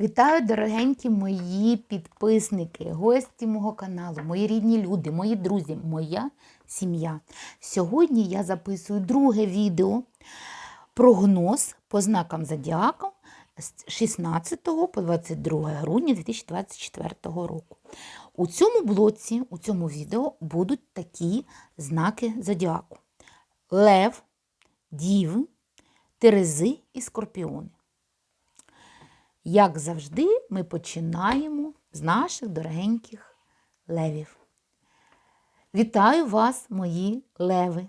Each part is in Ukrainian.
Вітаю, дорогенькі мої підписники, гості мого каналу, мої рідні люди, мої друзі, моя сім'я. Сьогодні я записую друге відео прогноз по знакам зодіаку з 16 по 22 грудня 2024 року. У цьому блоці, у цьому відео будуть такі знаки зодіаку: Лев, Діви, Терези і Скорпіони. Як завжди, ми починаємо з наших дорогеньких левів. Вітаю вас, мої леви!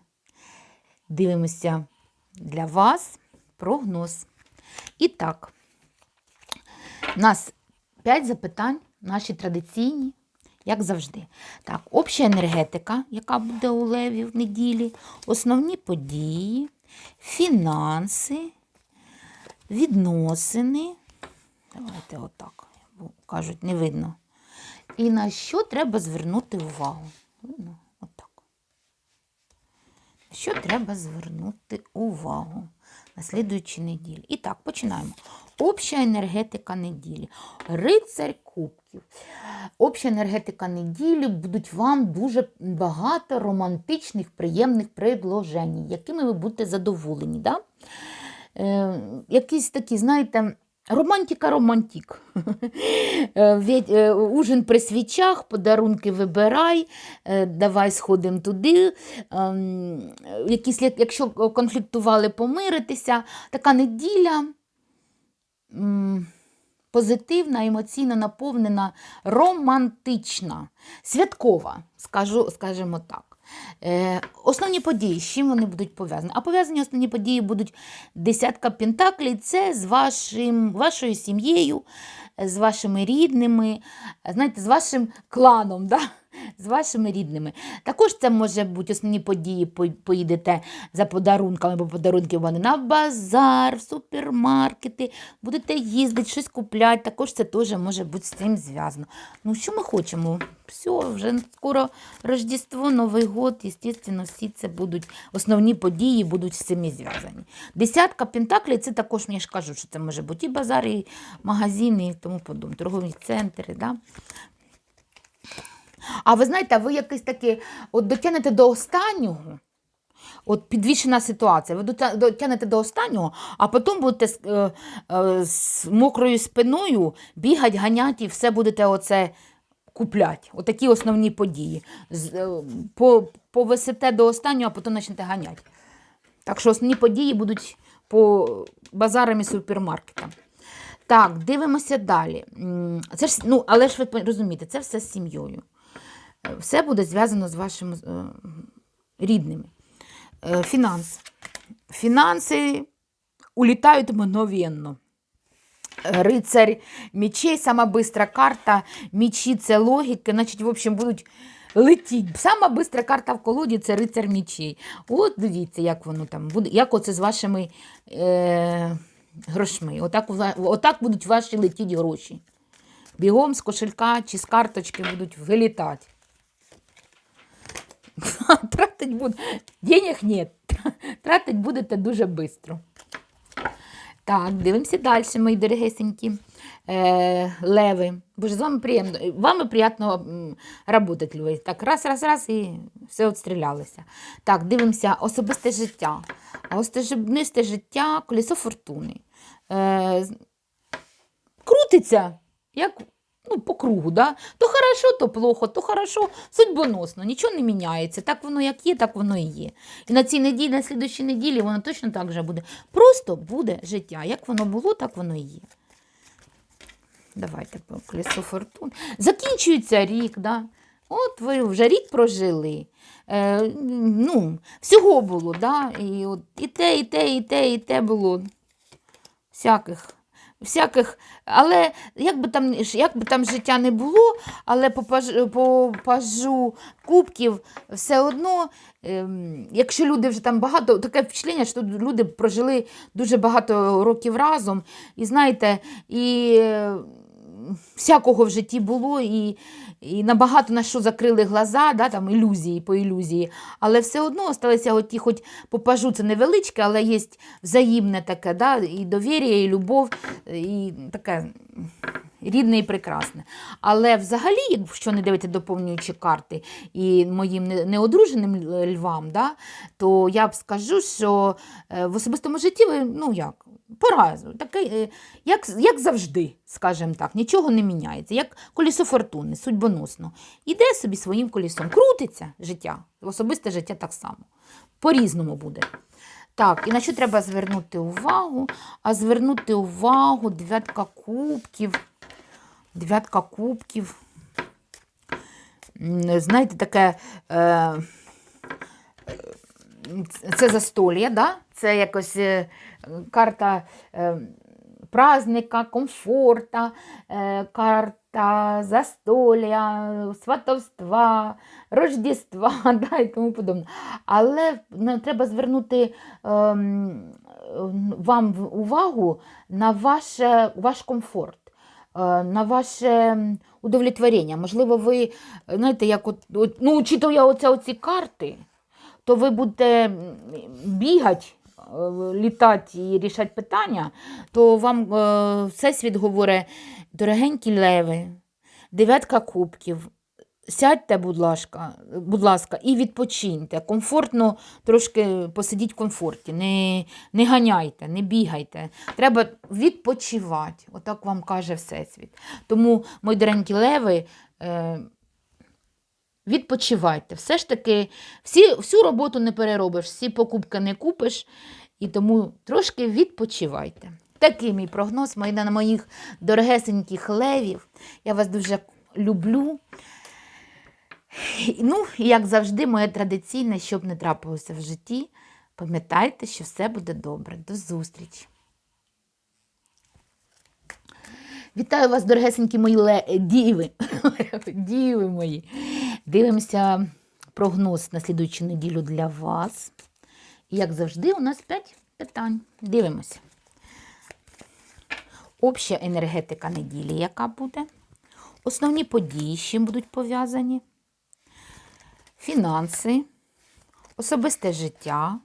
Дивимося для вас прогноз. І так, у нас 5 запитань, наші традиційні, як завжди. Так, обща енергетика, яка буде у левів в неділі, основні події, фінанси, відносини. Давайте отак. Бо кажуть, не видно. І на що треба звернути увагу? Видно? Отак. На що треба звернути увагу на слідуючій неділі? І так, починаємо. Обща енергетика неділі. Рицарь кубків. Обща енергетика неділі будуть вам дуже багато романтичних, приємних предложень, якими ви будете задоволені. Да? Е, якісь такі, знаєте, Романтика романтик. Е, е, Ужин при свічах, подарунки вибирай, е, давай сходимо туди. Ем, Якісь, якщо конфліктували, помиритися. Така неділя позитивна, емоційно наповнена, романтична, святкова, скажу, скажімо так. Е, основні події, з чим вони будуть пов'язані? А пов'язані основні події будуть десятка пентаклів. це з вашим, вашою сім'єю, з вашими рідними, знаєте, з вашим кланом, да? З вашими рідними. Також це може бути основні події, поїдете за подарунками, бо подарунки вони на базар, в супермаркети, будете їздити, щось купляти. Також це теж може бути з цим зв'язано. Ну, що ми хочемо? Все, вже скоро Рождество, Новий год, звісно, всі це будуть основні події, будуть з цим зв'язані. Десятка пентаклей це також мені ж кажуть, що це може бути і базар, і магазини, і тому подобне, торгові центри. Да? А ви знаєте, ви якийсь такі, от дотягнете до останнього. От підвішена ситуація. Ви дотя- дотягнете до останнього, а потім будете з, е, е, з мокрою спиною бігати, ганяти і все будете оце купляти. Отакі основні події. З, е, по, повисите до останнього, а потім почнете ганяти. Так що основні події будуть по базарам і супермаркетам. Так, дивимося далі. Це ж, ну, але ж ви розумієте, це все з сім'єю. Все буде зв'язано з вашими е, рідними. Е, Фінанс. Фінанси улітають мгновенно. Рицарь мечей, сама бистра карта, мечі це логіки, значить, в общем, будуть летіти. Сама бистра карта в колоді це рицар мечей. От дивіться, як воно там буде, як оце з вашими е, грошми. Отак, отак будуть ваші летіти гроші. Бігом з кошелька чи з карточки будуть вилітати. Тратить буде. Денег нет. Тратить будете дуже швидко. Так, дивимося далі, мої дорогесенькі е, леви. Боже, з вами приємно. Вами приємно працювати, Льви. Так, раз, раз, раз і все відстрілялося. Так, дивимося особисте життя. Особисте життя колесо фортуни. Е, крутиться, як ну, по кругу. Да? То хорошо, то плохо, то хорошо, судьбоносно, нічого не міняється. Так воно як є, так воно і є. І на цій неділі, на слідущій неділі воно точно так же буде. Просто буде життя. Як воно було, так воно і є. Давайте колесо фортун. Закінчується рік, да? От ви вже рік прожили. Е, ну, всього було, да? і, от, і те, і те, і те, і те було. Всяких. Всяких, але як би там, як би там життя не було, але по, пажу, по пажу кубків все одно, ем, якщо люди вже там багато, таке впечатлення, що люди прожили дуже багато років разом, і знаєте, і всякого в житті було, і, і набагато на що закрили глаза, да, там, ілюзії по ілюзії. Але все одно осталися оті, хоч попажу, це невеличке, але є взаємне таке, да, і довір'я, і любов, і таке рідне і прекрасне. Але взагалі, якщо не дивити доповнюючі карти і моїм неодруженим львам, да, то я б скажу, що е, в особистому житті ви, ну як, поразу, таке, е, як, як завжди, скажімо так, нічого не міняється, як колісо фортуни, судьбоносно. Іде собі своїм колісом, крутиться життя, особисте життя так само. По-різному буде. Так, і на що треба звернути увагу? А звернути увагу дев'ятка кубків. Дев'ятка кубків. Знаєте, таке. Е, це застолля, да? це якось е, карта е, праздника, комфорта, е, карта застолля, сватовства, Рождества да, і тому подобне. Але ну, треба звернути ем, вам увагу на ваше, ваш комфорт. Е, На ваше удовлетворення. Можливо, ви, е, знаєте, як от, от ну, учитывая оця оці карти, то ви будете бігати, літати і рішати питання, то вам е, всесвіт говорить, дорогенькі леви, дев'ятка кубків. Сядьте, будь ласка, будь ласка, і відпочиньте. Комфортно трошки посидіть в комфорті. Не, не ганяйте, не бігайте. Треба відпочивати. Отак вам каже Всесвіт. Тому, мої доренькі леви, е, відпочивайте. Все ж таки, всі, всю роботу не переробиш, всі покупки не купиш, і тому трошки відпочивайте. Такий мій прогноз мої, на моїх дорогесеньких левів. Я вас дуже люблю. Ну, як завжди, моє традиційне, щоб не трапилося в житті, пам'ятайте, що все буде добре. До зустрічі! Вітаю вас, дорогесенькі мої ле... діви. діви мої. Дивимося прогноз на слідуючу неділю для вас. І як завжди, у нас 5 питань. Дивимося. Обща енергетика неділі, яка буде. Основні події, з чим будуть пов'язані. Фінанси, особисте життя,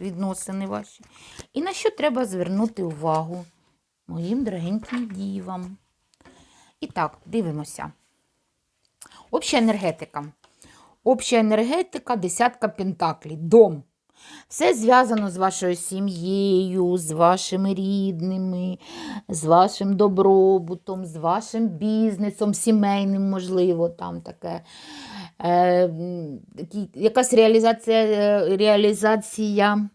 відносини ваші. І на що треба звернути увагу моїм дорогеньким дівам. І так, дивимося. Обща енергетика. Обща енергетика, десятка пентаклей, дом. Все зв'язано з вашою сім'єю, з вашими рідними, з вашим добробутом, з вашим бізнесом, сімейним, можливо, там таке. Е, якась реалізація, е, реалізація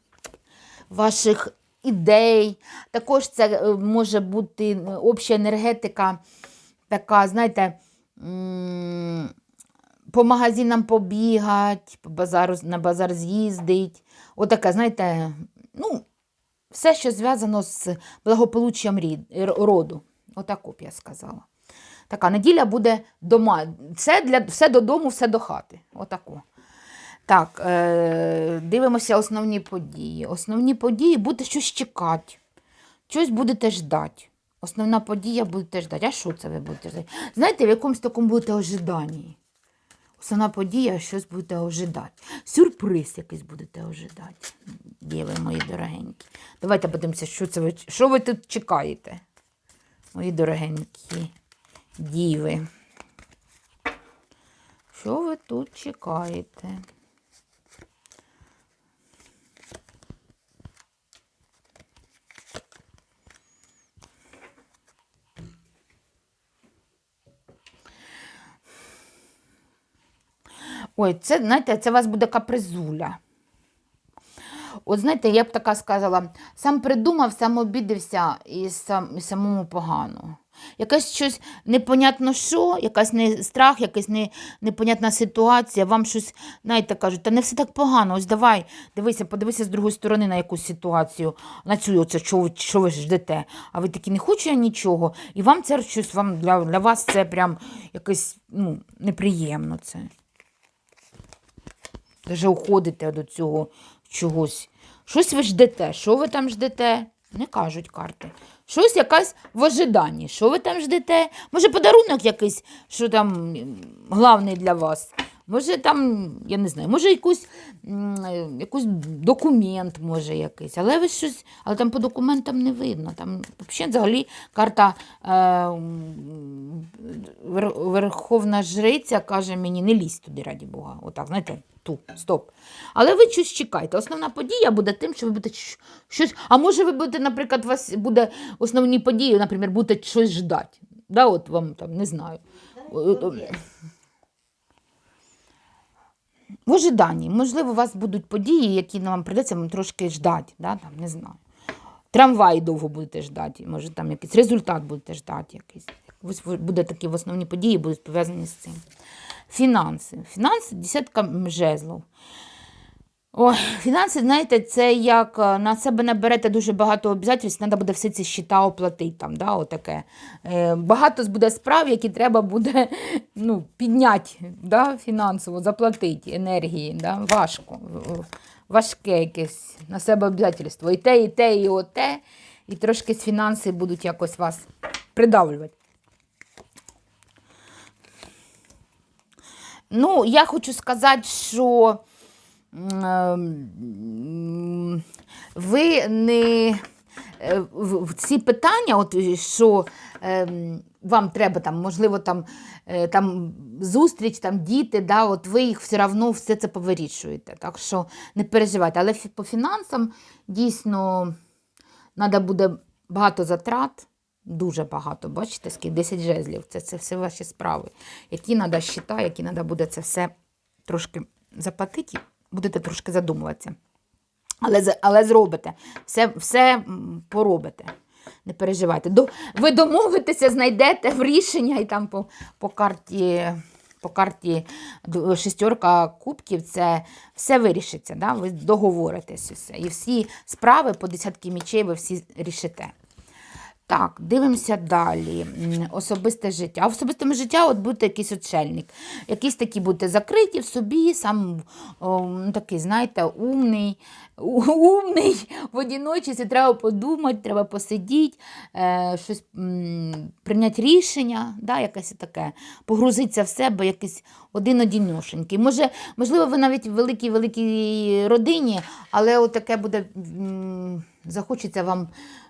ваших ідей. Також це е, може бути обща енергетика, така, знаєте, по магазинам побігати, по базару, на базар з'їздить. Отаке, знаєте, ну, все, що зв'язано з благополуччям роду. Отаку б я сказала. Така неділя буде дома. Все, для, все додому, все до хати. Отаку. Так, е, дивимося основні події. Основні події будете щось чекати. Щось будете ждати. Основна подія будете ждати. А що це ви будете ждати? Знаєте, в якомусь такому будете ожиданні. Основна подія, щось будете ожидати. Сюрприз якийсь будете ожидати. Діви мої дорогенькі. Давайте подивимося, що це ви, що ви тут чекаєте, мої дорогенькі діви. Що ви тут чекаєте? Ой, це, знаєте, це у вас буде капризуля. От знаєте, я б така сказала, сам придумав, сам обідався і, сам, і самому погано. Якесь щось непонятно що, якась не страх, якась не, непонятна ситуація, вам щось, знаєте, кажуть, та не все так погано, ось давай, дивися, подивися з другої сторони на якусь ситуацію, на цю, оце, що, що ви ждете. А ви такі, не хочу я нічого, і вам це щось, вам, для, для вас це прям якось ну, неприємно це. Даже уходите до цього чогось. Щось ви ждете. Що ви там ждете? Не кажуть карти. Щось якась в ожиданні. Що ви там ждете? Може, подарунок якийсь, що там главний для вас? Може, там, я не знаю, може, якусь, е, якусь документ, може, якийсь. Але ви щось, але там по документам не видно. Там взагалі, взагалі карта е, Верховна Жриця каже мені, не лізь туди, раді Бога. Отак, знаєте, ту, стоп. Але ви щось чекайте. Основна подія буде тим, що ви будете щось. А може, ви будете, наприклад, у вас буде основні події, наприклад, будете щось ждати. Да, от вам там, не знаю. В ожиданні. Можливо, у вас будуть події, які вам придеться вам трошки ждати. Да? Там, не знаю. Трамвай довго будете ждати, може там якийсь результат будете ждати. Якийсь. Ось буде такі основні події, будуть пов'язані з цим. Фінанси. Фінанси десятка жезлов. Ой, фінанси, знаєте, це як е, на себе наберете дуже багато обов'язків, треба буде все ці щита оплатити. Там, да, отаке. Е, багато буде справ, які треба буде ну, підняти да, фінансово, заплатити енергії. Да, важко. Важке якесь на себе обов'язательство. І те, і те, і оте. І трошки з фінанси будуть якось вас придавлювати. Ну, я хочу сказати, що ви не е, ці питання, от що ем, вам треба там, можливо, там, е, там зустріч, там діти, да, от ви їх все одно все це повирішуєте. Так що не переживайте. Але по фінансам дійсно треба буде багато затрат. Дуже багато, бачите, скільки 10 жезлів. Це, це все ваші справи. Які треба щита, які треба буде це все трошки заплатити, будете трошки задумуватися. Але, але зробите. Все, все поробите. Не переживайте. До, ви домовитеся, знайдете в рішення і там по, по карті. По карті шестерка кубків це все вирішиться. Да? Ви договоритесь і все. І всі справи по десятки мічей ви всі рішите. Так, дивимося далі. Особисте життя. А в особистому життя от будете якийсь отшельник. Якісь такі будете закриті в собі, сам о, ну, такий, знаєте, умний, умний в одіночці. Треба подумати, треба посидіти, е, щось м, прийняти рішення, да, якесь таке, погрузитися в себе, якийсь один одіношенький. Може, можливо, ви навіть в великій великій родині, але от таке буде м, захочеться вам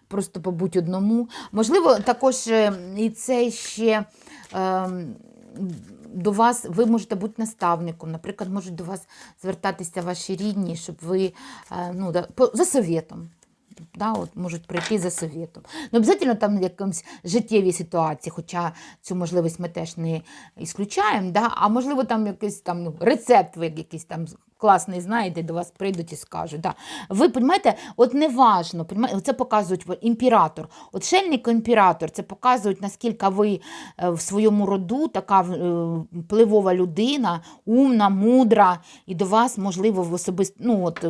просто побути одному. Можливо, також е, і це ще е, до вас, ви можете бути наставником. Наприклад, можуть до вас звертатися ваші рідні, щоб ви е, ну, за советом. Да, от можуть прийти за советом. Не обов'язково там в якомусь життєвій ситуації, хоча цю можливість ми теж не ісключаємо, да? а можливо, там якийсь там ну, рецепт ви якийсь там класний знаєте, до вас прийдуть і скажуть. Да. Ви розумієте, от неважно, це показують імператор. От шельник імператор, це показують, наскільки ви е, в своєму роду така е, впливова людина, умна, мудра, і до вас, можливо, в особисте, ну, от,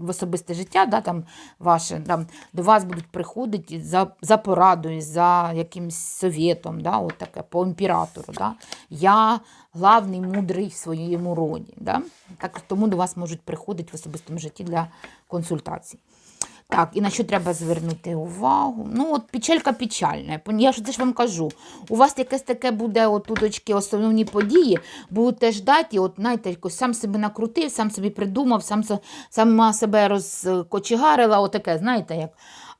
в особисте життя, да, там, ваше, там, до вас будуть приходити за, за порадою, за якимсь совєтом, да, от таке, по імператору. Да. Я главний, мудрий в своєму роді. Да? Так, тому до вас можуть приходити в особистому житті для консультацій. Так, і на що треба звернути увагу? Ну, от печалька печальна. Я ж це ж вам кажу. У вас якесь таке буде отуточки основні події, будете ждати, от, знаєте, якось сам себе накрутив, сам собі придумав, сам, сама себе розкочегарила, отаке, знаєте, як.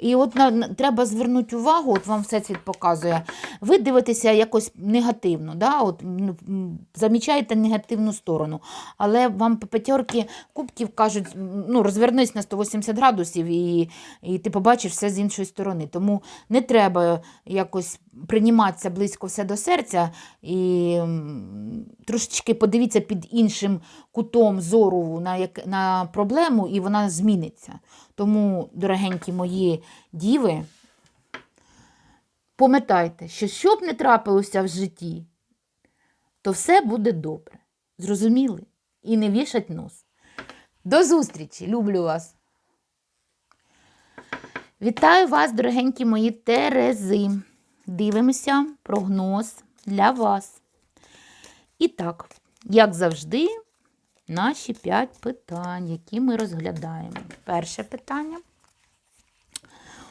І от на, треба звернути увагу, от вам все світ показує. Ви дивитеся якось негативно, да? от, м, замічаєте негативну сторону. Але вам п'ятерки кубків кажуть, ну, розвернись на 180 градусів і, і ти побачиш все з іншої сторони. Тому не треба якось прийматися близько все до серця і трошечки подивіться під іншим кутом зору на, як, на проблему, і вона зміниться. Тому, дорогенькі мої діви, пам'ятайте, що що б не трапилося в житті, то все буде добре. Зрозуміли? І не вішать нос. До зустрічі! Люблю вас! Вітаю вас, дорогенькі мої Терези. Дивимося прогноз для вас. І так, як завжди, наші п'ять питань, які ми розглядаємо. Перше питання.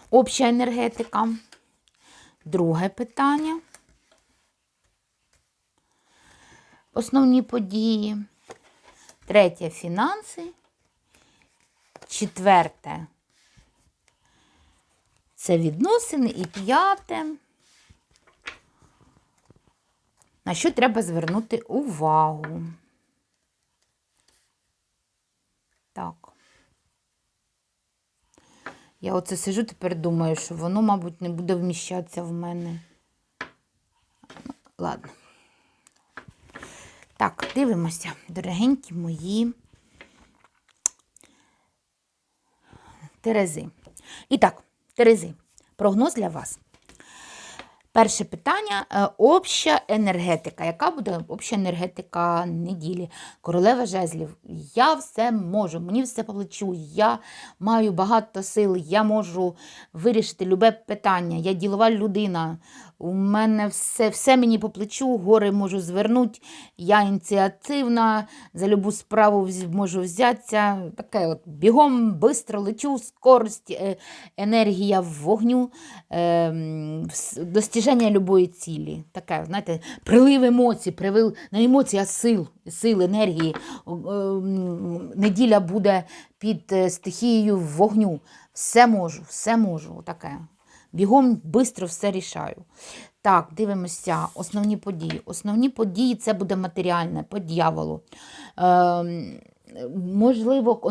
Обща енергетика. Друге питання. Основні події. Третє фінанси. Четверте це відносини. І п'яте. На що треба звернути увагу? Так. Я оце сижу, тепер думаю, що воно, мабуть, не буде вміщатися в мене. Ладно. Так, дивимося, дорогенькі мої Терези. І так, Терези, прогноз для вас. Перше питання е, обща енергетика. Яка буде обща енергетика неділі? Королева жезлів. Я все можу, мені все по плечу, я маю багато сил, я можу вирішити любе питання. Я ділова людина. У мене все, все мені по плечу, гори можу звернути. Я ініціативна, за любу справу можу взятися. Таке от бігом, бистро лечу, скорость, е, енергія вогню, е, достіження любої цілі. Таке, знаєте, прилив емоцій, прилив не емоцій, а сил, сил, енергії. Е, Неділя буде під е, стихією вогню. Все можу, все можу. Таке. Бігом швидко все рішаю. Так, дивимося, основні події. Основні події це буде матеріальне по дьяволу. Ем, можливо,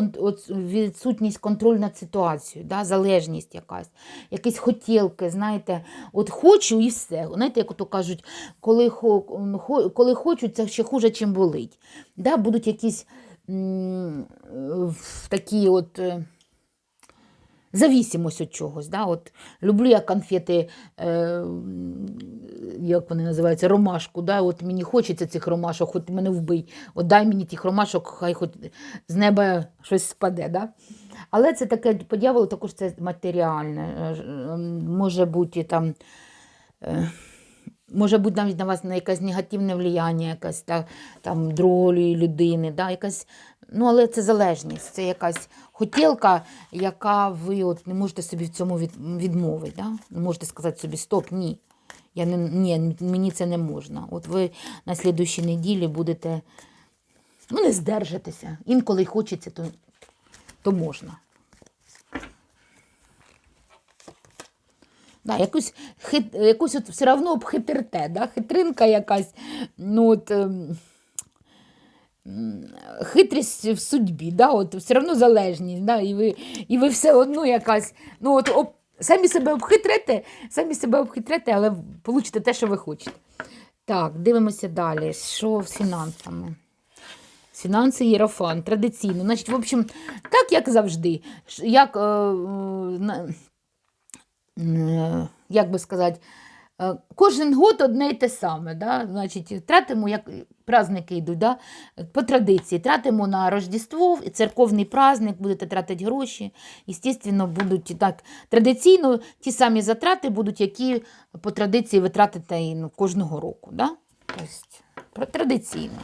відсутність контролю над ситуацією, да, залежність якась, якісь хотілки, знаєте, от хочу і все. Знаєте, як то кажуть, коли, коли хочу, це ще хуже, чим болить. Да, будуть якісь м, е, такі от. Завісимость від чогось. Да? От, люблю я конфети, е, як вони називаються, ромашку. Да? От мені хочеться цих ромашок, хоч мене вбий. От дай мені тих ромашок, хай хоч з неба щось спаде. Да? Але це таке по також це матеріальне. Е, ж, е, Може бути там. Е, Може бути навіть на вас на якесь негативне влияння, якась та, там другої людини, да, якась, ну, але це залежність, це якась хотілка, яка ви от не можете собі в цьому від, відмовити. Да? Не можете сказати собі стоп, ні. Я не, ні, мені це не можна. От ви на слідуючій неділі будете ну, не здержатися. Інколи хочеться, то, то можна. Да, якусь, хит, якусь от все одно обхитрите, да? хитринка якась, ну от, ем, хитрість в судьбі, да? от, все одно залежність, да? і, ви, і ви все одно якась, ну от, об, самі себе обхитрите, самі себе обхитрите, але получите те, що ви хочете. Так, дивимося далі. Що з фінансами? Фінанси Єрофан, традиційно. Значить, в общем, так як завжди. Як, е, е, як би сказати, е, кожен год одне й те саме. Да? Значить, тратимо, як праздники йдуть, да? по традиції, тратимо на Рождество, і церковний праздник, будете тратити гроші. Естественно, будуть так традиційно ті самі затрати будуть, які по традиції ви тратите ну, кожного року. Да? Тобто, традиційно.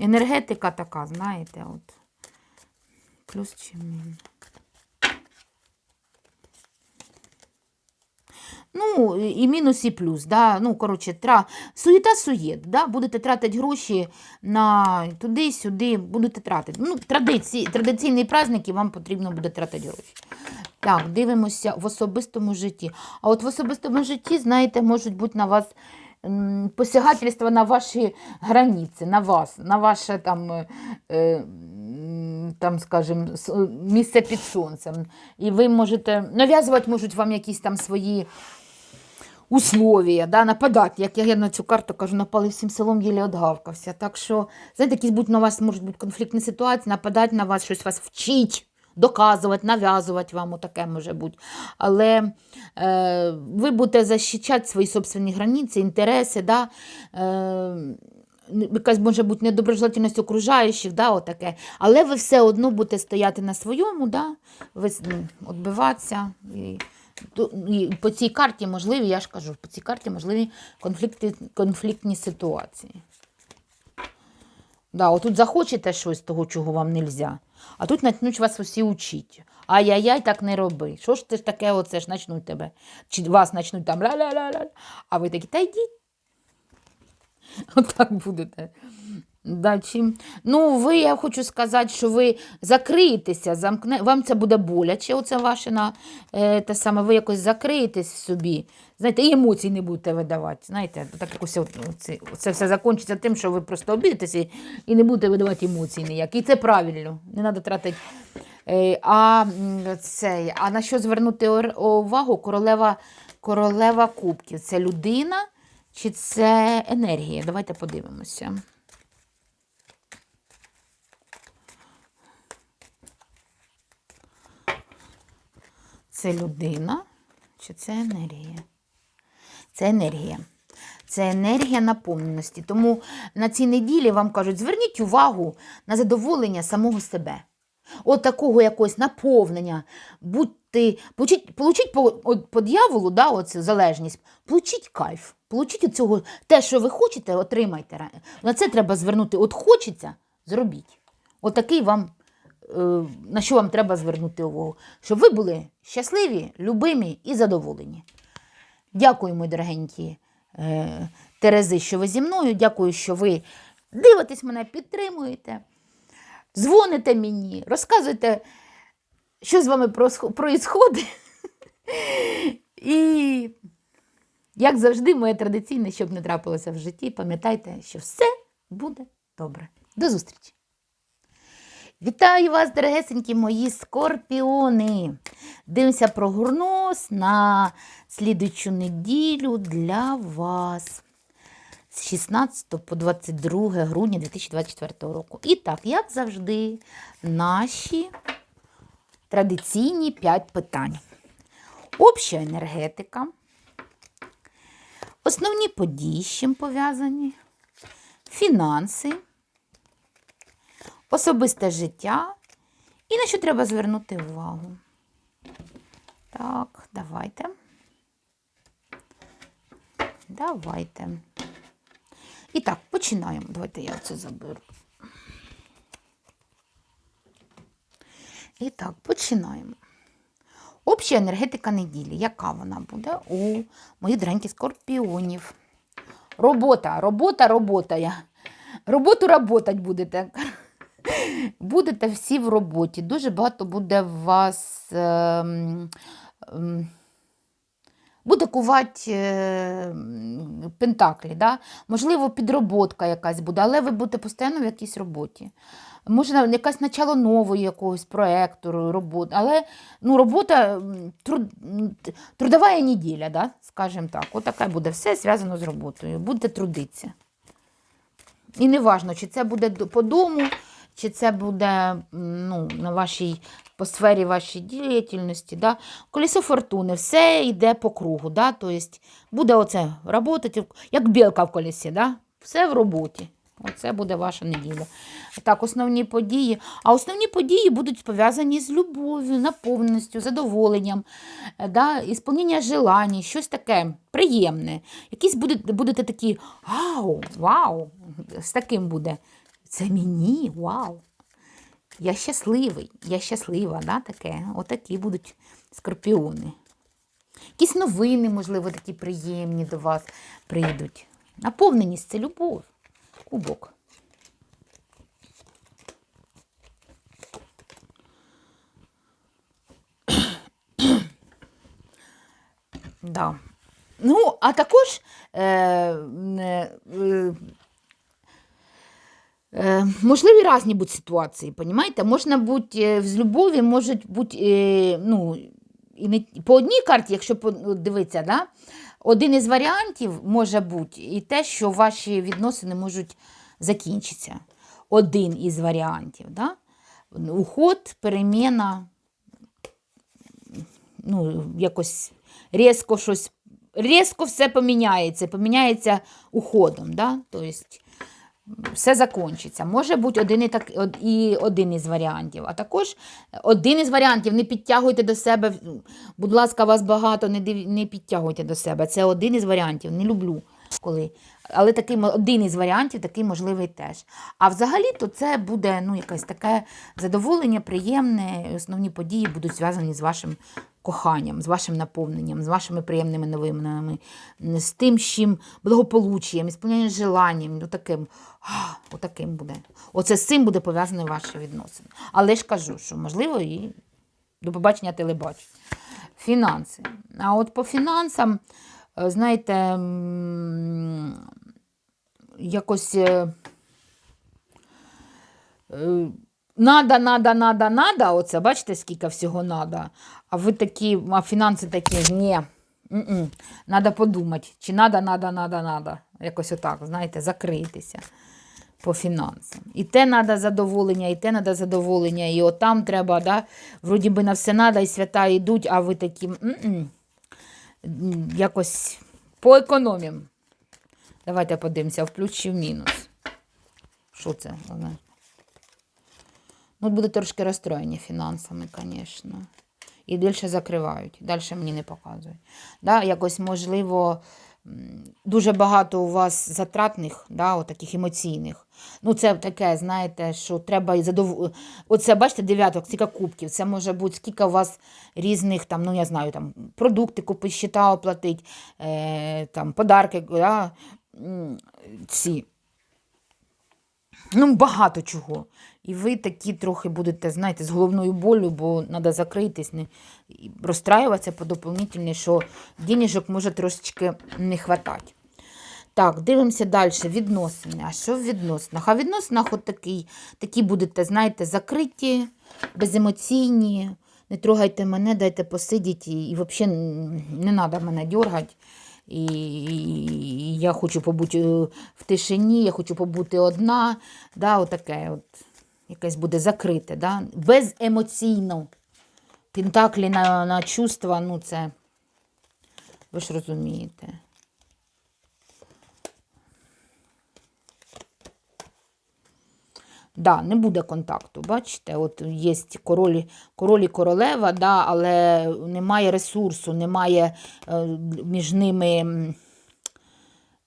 Енергетика така, знаєте, от. Плюс чи мінус. Ну, і мінус, і плюс. Да? Ну, коротше, тра... суєта суєт. Да? Будете тратити гроші на туди-сюди, будете тратити. Ну, традиції, традиційний праздник і вам потрібно буде тратити гроші. Так, дивимося в особистому житті. А от в особистому житті, знаєте, можуть бути на вас посягательства на ваші границі, на вас, на ваше там, е, е, там скажімо, місце під сонцем. І ви можете нав'язувати можуть вам якісь там свої условия, да, нападати. Як я на цю карту кажу, напали всім селом, єлі одгавкався. Так що, знаєте, якісь будуть на вас можуть бути конфліктні ситуації, нападати на вас, щось вас вчить. Доказувати, нав'язувати вам таке може бути. Але е, ви будете захищати свої собственні границі, інтереси, да? е, якась може бути недоброжелательність окружаючих, да, отаке. але ви все одно будете стояти на своєму, да? ви відбиватися. І по цій карті можливі, я ж кажу, по цій карті можливі конфлікти, конфліктні ситуації. Да, отут захочете щось того, чого вам не можна, а тут почнуть вас усі учити. Ай-яй-яй, так не роби. Що ж ти ж таке, оце ж начнуть тебе. Чи вас начнуть там ля-ля-ля-ля. А ви такі, та йдіть. Отак будете. Да. Ну, ви, я хочу сказати, що ви закриєтеся, замкне... вам це буде боляче, оце ваше на е, те саме, ви якось закриєтесь в собі. Знаєте, і емоцій не будете видавати. Знаєте, так якось от, це, все закінчиться тим, що ви просто обідетеся і, і не будете видавати емоцій ніякі. І це правильно, не треба тратити. Е, а, це, а на що звернути увагу? Королева, королева кубків. Це людина чи це енергія? Давайте подивимося. Це людина чи це енергія? Це енергія. Це енергія наповненості. Тому на цій неділі вам кажуть, зверніть увагу на задоволення самого себе. От такого якогось наповнення. Будьте, получіть, получіть по, от, по дьяволу, да, оцю залежність, получіть кайф, получіть от те, що ви хочете, отримайте. На це треба звернути. От хочеться, зробіть. Отакий вам е, на що вам треба звернути увагу? Щоб ви були щасливі, любимі і задоволені. Дякую, мої дорогенькі е, Терези, що ви зі мною. Дякую, що ви дивитесь мене, підтримуєте, дзвоните мені, розказуєте, що з вами проїсходить. І, як завжди, моє традиційне, щоб не трапилося в житті, пам'ятайте, що все буде добре. До зустрічі! Вітаю вас, дорогесенькі мої скорпіони! Дивимося прогноз на слідуючу неділю для вас з 16 по 22 грудня 2024 року. І так, як завжди, наші традиційні 5 питань. Обща енергетика, основні події, з чим пов'язані, фінанси особисте життя і на що треба звернути увагу. Так, давайте. Давайте. І так, починаємо. Давайте я це заберу. І так, починаємо. Обща енергетика неділі. Яка вона буде у моїх дорогеньких скорпіонів? Робота, робота, робота. Роботу работать будете. Будете всі в роботі. Дуже багато буде вас. ем, буде кувати е, пентаклі. Да? Можливо, підроботка якась буде, але ви будете постійно в якійсь роботі. Може, якась начало нової якогось проєкту, роботи. Але ну, робота труд, трудова неділя, да? скажімо так. Отака буде все зв'язано з роботою. Будете трудитися. І не важно, чи це буде по дому, чи це буде ну, на вашій, по сфері вашої діяльності. Да? Колесо фортуни, все йде по кругу. Да? Тобто буде оце працювати, як білка в колесі, да? все в роботі. Оце буде ваша неділя. Так, основні події. А основні події будуть пов'язані з любов'ю, наповненістю, задоволенням, да, ісполнення желань, щось таке приємне. Якісь будете, будете такі вау, вау, з таким буде. Це мені, вау. Я щасливий, я щаслива, да, таке. Отакі будуть скорпіони. Якісь новини, можливо, такі приємні до вас прийдуть. Наповненість це любов. Кубок. Да. Ну, а також е, е, е, можливі різні будуть ситуації, понімаєте? Можна бути е, з любові, можуть бути е, ну, і не, по одній карті, якщо дивитися, да? один із варіантів може бути і те, що ваші відносини можуть закінчитися. Один із варіантів. Да? Уход, переміна, ну, якось різко щось, різко все поміняється, поміняється уходом. Да? Тобто все закінчиться. Може бути один і, так, і один із варіантів. А також один із варіантів не підтягуйте до себе. Будь ласка, вас багато, не, див... не підтягуйте до себе. Це один із варіантів. Не люблю, коли Але такий один із варіантів, такий можливий теж. А взагалі, то це буде ну, якесь таке задоволення, приємне. Основні події будуть зв'язані з вашим коханням, з вашим наповненням, з вашими приємними новинами, з тим, з чим благополуччям, ісполненням желанням, ну, таким, а, отаким буде. Оце з цим буде пов'язане ваші відносини. Але ж кажу, що можливо і до побачення телебачення. Фінанси. А от по фінансам, е, знаєте, якось. Надо, надо, надо, надо. Оце, бачите, скільки всього надо. А ви такі, а фінанси такі, ні. м-м, Надо подумати, чи надо, надо, надо, надо. Якось отак, знаєте, закритися по фінансам. І те треба задоволення, і те треба задоволення, і отам треба, да, вроді би на все треба, і свята йдуть, а ви такі м-м, м, якось поекономім. Давайте подивимося, в плюс чи в мінус. Що це? Ну, буде трошки розстроєні фінансами, звісно. І більше закривають. Далі мені не показують. Да, якось, можливо, дуже багато у вас затратних, да, таких емоційних. Ну, це таке, знаєте, що треба задов... Оце, бачите, дев'яток, скільки кубків. Це може бути скільки у вас різних, там, ну, я знаю, там, продукти купити, щита оплатити, е, там, подарки, да, ці. Ну, багато чого. І ви такі трохи будете, знаєте, з головною болю, бо треба закритись, не розстраюватися по доповнительні, що денежок може трошечки не хватати. Так, дивимося далі. Відносини. А що в відносинах? А в відносинах от такий, такі будете, знаєте, закриті, беземоційні. Не трогайте мене, дайте посидіти, і, взагалі не треба мене дергати. І я хочу побути е, в тишині, я хочу побути одна. Да, отаке от, якесь буде закрите, да? беземоційно. Пентаклі на, на чувства, ну це, ви ж розумієте. Да, не буде контакту, бачите? От є король, король і королева, да, але немає ресурсу, немає е, між ними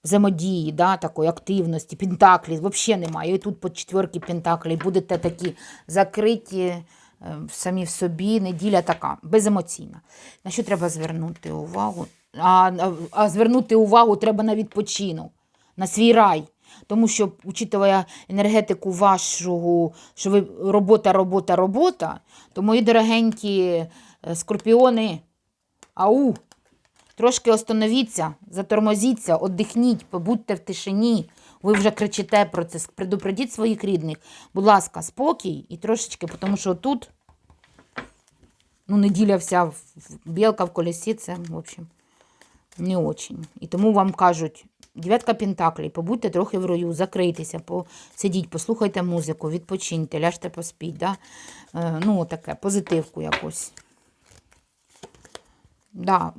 взаємодії, да, такої активності, пентаклі, взагалі немає. І тут по четверки пентаклі будете такі закриті е, самі в собі, неділя така, беземоційна. На що треба звернути увагу? А, а, звернути увагу треба на відпочинок, на свій рай. Тому що, учитывая енергетику вашого, що ви робота, робота, робота, то мої дорогенькі е, скорпіони, ау, трошки остановіться, затормозіться, віддихніть, побудьте в тишині. Ви вже кричите про це, предупредіть своїх рідних. Будь ласка, спокій і трошечки, тому що тут ну, неділя вся білка в колесі, це, в общем, не очень. І тому вам кажуть, дев'ятка пентаклей, побудьте трохи в рою, закрийтеся, посидіть, послухайте музику, відпочиньте, ляжте поспіть. Да? Е, ну, таке, позитивку якось. Да,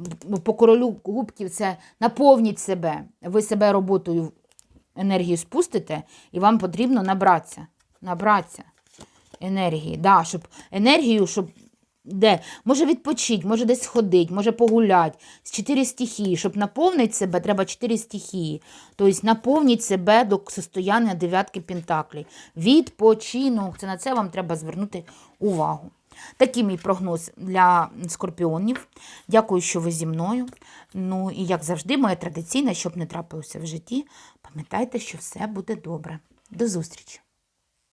по королю кубків це наповніть себе. Ви себе роботою енергію спустите, і вам потрібно набратися. Набратися енергії. Да, щоб енергію, щоб де? Може відпочити, може десь ходити, може погуляти. З чотири стихії. Щоб наповнити себе, треба чотири стихії. Тобто наповніть себе до состояння дев'ятки пентаклей. Відпочинок. Це на це вам треба звернути увагу. Такий мій прогноз для скорпіонів. Дякую, що ви зі мною. Ну і як завжди, моє традиційне, щоб не трапилося в житті, пам'ятайте, що все буде добре. До зустрічі!